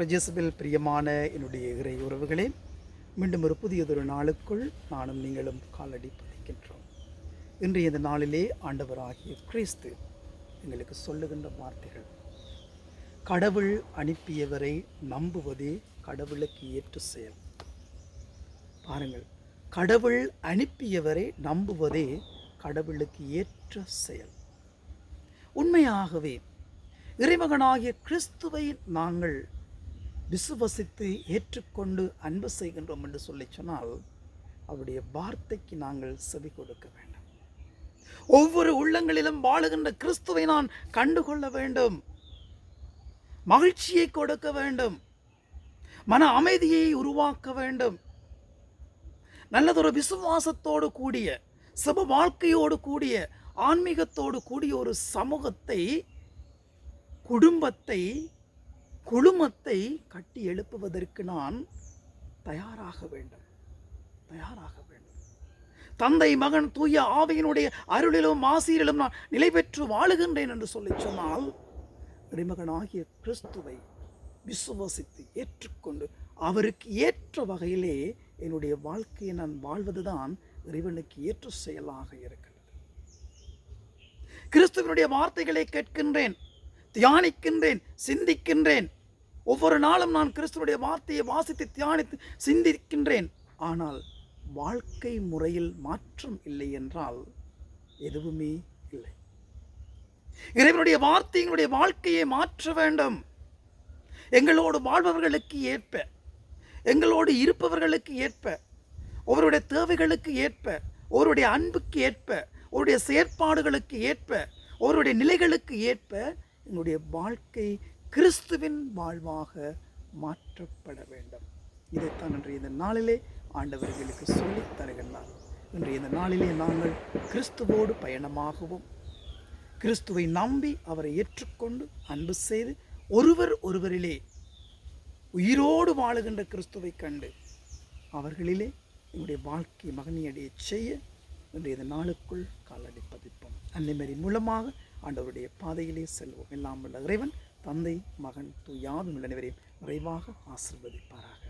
பிரஜேசபில் பிரியமான என்னுடைய இறை உறவுகளே மீண்டும் ஒரு புதியதொரு நாளுக்குள் நானும் நீங்களும் காலடி பதிக்கின்றோம். இன்றைய இந்த நாளிலே ஆண்டவராகிய கிறிஸ்து எங்களுக்கு சொல்லுகின்ற வார்த்தைகள். கடவுள் அனுப்பியவரை நம்புவதே கடவுளுக்கு ஏற்ற செயல். பாருங்கள் கடவுள் அனுப்பியவரை நம்புவதே கடவுளுக்கு ஏற்ற செயல். உண்மையாகவே இறைமகனாகிய கிறிஸ்துவை நாங்கள் விசுவசித்து ஏற்றுக்கொண்டு அன்பு செய்கின்றோம் என்று சொல்லி சொன்னால் அவருடைய வார்த்தைக்கு நாங்கள் செவி கொடுக்க வேண்டும். ஒவ்வொரு உள்ளங்களிலும் வாழுகின்ற கிறிஸ்துவை நான் கண்டுகொள்ள வேண்டும். மகிழ்ச்சியை கொடுக்க வேண்டும். மன அமைதியை உருவாக்க வேண்டும். நல்லதொரு விசுவாசத்தோடு கூடிய சப வாழ்க்கையோடு கூடிய ஆன்மீகத்தோடு கூடிய ஒரு சமூகத்தை குடும்பத்தை குழுமத்தை கட்டி எழுப்புவதற்கு நான் தயாராக வேண்டும். தயாராக வேண்டும். தந்தை மகன் தூய ஆவியினுடைய அருளிலும் ஆசிரியரிலும் நான் நிலை பெற்று வாழுகின்றேன் என்று சொல்லி சொன்னால் இறைமகனாகிய கிறிஸ்துவை விசுவசித்து ஏற்றுக்கொண்டு அவருக்கு ஏற்ற வகையிலே என்னுடைய வாழ்க்கையை நான் வாழ்வதுதான் இறைவனுக்கு ஏற்ற செயலாக இருக்கிறது கிறிஸ்துவனுடைய வார்த்தைகளை கேட்கின்றேன் தியானிக்கின்றேன் சிந்திக்கின்றேன் ஒவ்வொரு நாளும் நான் கிறிஸ்துவனுடைய வார்த்தையை வாசித்து தியானித்து சிந்திக்கின்றேன். ஆனால் வாழ்க்கை முறையில் மாற்றம் இல்லை என்றால் எதுவுமே இல்லை. இறைவனுடைய வார்த்தையினுடைய வாழ்க்கையை மாற்ற வேண்டும். எங்களோடு வாழ்பவர்களுக்கு ஏற்ப எங்களோடு இருப்பவர்களுக்கு ஏற்ப ஒருவருடைய தேவைகளுக்கு ஏற்ப ஒருவருடைய அன்புக்கு ஏற்ப ஒருவருடைய செயற்பாடுகளுக்கு ஏற்ப ஒருவருடைய நிலைகளுக்கு ஏற்ப எங்களுடைய வாழ்க்கை கிறிஸ்துவின் வாழ்வாக மாற்றப்பட வேண்டும். இதைத்தான் இன்றைய இந்த நாளிலே ஆண்டவர்களுக்கு சொல்லித் தருகின்றார். இன்றைய இந்த நாளிலே நாங்கள் கிறிஸ்துவோடு பயணமாகவும் கிறிஸ்துவை நம்பி அவரை ஏற்றுக்கொண்டு அன்பு செய்து ஒருவர் ஒருவரிலே உயிரோடு வாழுகின்ற கிறிஸ்துவை கண்டு அவர்களிலே என்னுடைய வாழ்க்கை மகனியடைய செய்ய இன்றைய இந்த நாளுக்குள் காலடி பதிப்போம். அன்னைமரி மூலமாக ஆண்டவருடைய பாதையிலே செல்வோம். எல்லாம் உள்ள இறைவன் தந்தை மகன் தூயாதும் அனைவரையும் விரைவாக ஆசிர்வதிப்பாராக.